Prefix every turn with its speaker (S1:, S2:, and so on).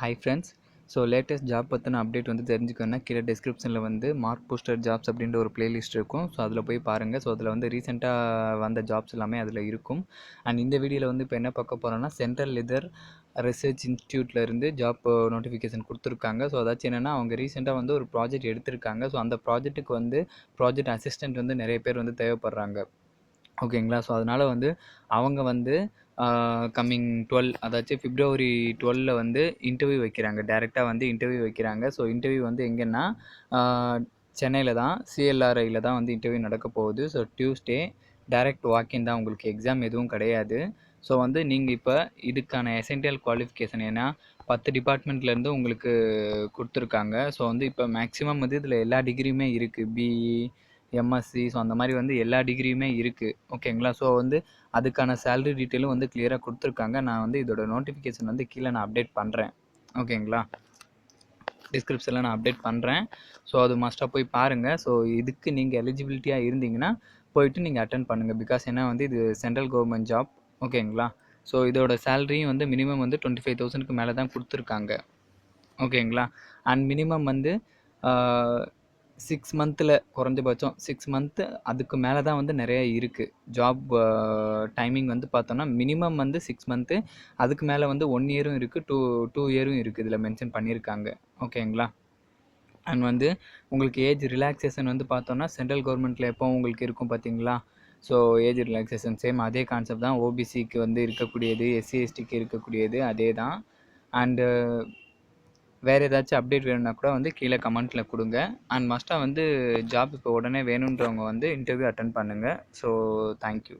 S1: Hi friends so latest job பற்றின update வந்து தெரிஞ்சுக்கணுன்னா கீழே டிஸ்கிரிப்ஷனில் வந்து மார்க் போஸ்டர் ஜாப்ஸ் அப்படின்ற ஒரு பிளேலிஸ்ட் இருக்கும். ஸோ அதில் போய் பாருங்கள் ஸோ அதில் வந்து ரீசெண்டாக வந்த ஜாப்ஸ் எல்லாமே அதில் இருக்கும். அண்ட் இந்த வீடியோவில் வந்து இப்போ என்ன பார்க்க போகிறோன்னா சென்ட்ரல் லெதர் ரிசர்ச் இன்ஸ்டியூட்டில் இருந்து ஜாப் நோட்டிஃபிகேஷன் கொடுத்துருக்காங்க. ஸோ அதாச்சும் என்னென்னா அவங்க ரீசெண்டாக வந்து ஒரு ப்ராஜெக்ட் எடுத்திருக்காங்க. ஸோ அந்த ப்ராஜெக்ட்டுக்கு வந்து ப்ராஜெக்ட் அசிஸ்டன்ட் வந்து நிறைய பேர் வந்து தேவைப்படுறாங்க. ஓகேங்களா ஸோ அதனால் வந்து அவங்க வந்து கம்மிங் டுவெல் அதாச்சும் பிப்ரவரி டுவெலில் வந்து இன்டர்வியூ வைக்கிறாங்க. டேரெக்டாக வந்து இன்டர்வியூ வைக்கிறாங்க. ஸோ இன்டர்வியூ வந்து எங்கன்னா சென்னையில் தான் சிஎல்ஆர்ஐயில் தான் வந்து இன்டர்வியூ நடக்க போகுது. ஸோ டியூஸ்டே டைரக்ட் வாக்கின் தான் உங்களுக்கு எக்ஸாம் எதுவும் கிடையாது. ஸோ வந்து நீங்கள் இப்போ இதுக்கான எசென்டியல் குவாலிஃபிகேஷன் ஏன்னா பத்து டிபார்ட்மெண்ட்லேருந்து உங்களுக்கு கொடுத்துருக்காங்க. ஸோ வந்து இப்போ மேக்ஸிமம் வந்து இதில் எல்லா டிகிரியுமே இருக்குது பிஇ எம்எஸ்சி ஸோ அந்த மாதிரி வந்து எல்லா டிகிரியுமே இருக்குது ஓகேங்களா ஸோ வந்து அதுக்கான சேலரி டீட்டெயிலும் வந்து கிளியராக கொடுத்துருக்காங்க. நான் வந்து இதோட நோட்டிஃபிகேஷன் வந்து கீழே நான் அப்டேட் பண்ணுறேன் ஓகேங்களா டிஸ்கிரிப்ஷனில் நான் அப்டேட் பண்ணுறேன் ஸோ அது மஸ்ட்டாக போய் பாருங்கள் ஸோ இதுக்கு நீங்கள் எலிஜிபிலிட்டியாக இருந்தீங்கன்னா போயிட்டு நீங்கள் அட்டன் பண்ணுங்கள் பிகாஸ் ஏன்னா வந்து இது சென்ட்ரல் கவர்மெண்ட் ஜாப் ஓகேங்களா ஸோ இதோட சேலரியும் வந்து மினிமம் வந்து டுவெண்ட்டி ஃபைவ் தௌசண்ட்க்கு மேலே தான் கொடுத்துருக்காங்க. ஓகேங்களா அண்ட் மினிமம் வந்து சிக்ஸ் மந்த்தில் குறைஞ்சபட்சம் சிக்ஸ் மந்த்து அதுக்கு மேலே தான் வந்து நிறைய இருக்குது ஜாப் டைமிங் வந்து பார்த்தோன்னா மினிமம் வந்து சிக்ஸ் மந்த்து அதுக்கு மேலே வந்து ஒன் இயரும் இருக்குது டூ டூ இயரும் இருக்குது இதில் மென்ஷன் பண்ணியிருக்காங்க. ஓகேங்களா அண்ட் வந்து உங்களுக்கு ஏஜ் ரிலாக்ஸேஷன் வந்து பார்த்தோன்னா சென்ட்ரல் கவர்மெண்ட்டில் எப்போ உங்களுக்கு இருக்கும் பார்த்தீங்களா? ஸோ ஏஜ் ரிலாக்ஸேஷன் சேம் அதே கான்செப்ட் தான் ஓபிசிக்கு வந்து இருக்கக்கூடியது எஸ்சி எஸ்டிக்கு இருக்கக்கூடியது அதே தான் அண்டு வேறு ஏதாச்சும் அப்டேட் வேணும்னா கூட வந்து கீழே கமெண்ட்டில் கொடுங்க. அண்ட் மஸ்ட்டாக வந்து ஜாப் இப்போ உடனே வேணுன்றவங்க வந்து இன்டர்வியூ அட்டன் பண்ணுங்கள் ஸோ தேங்க்யூ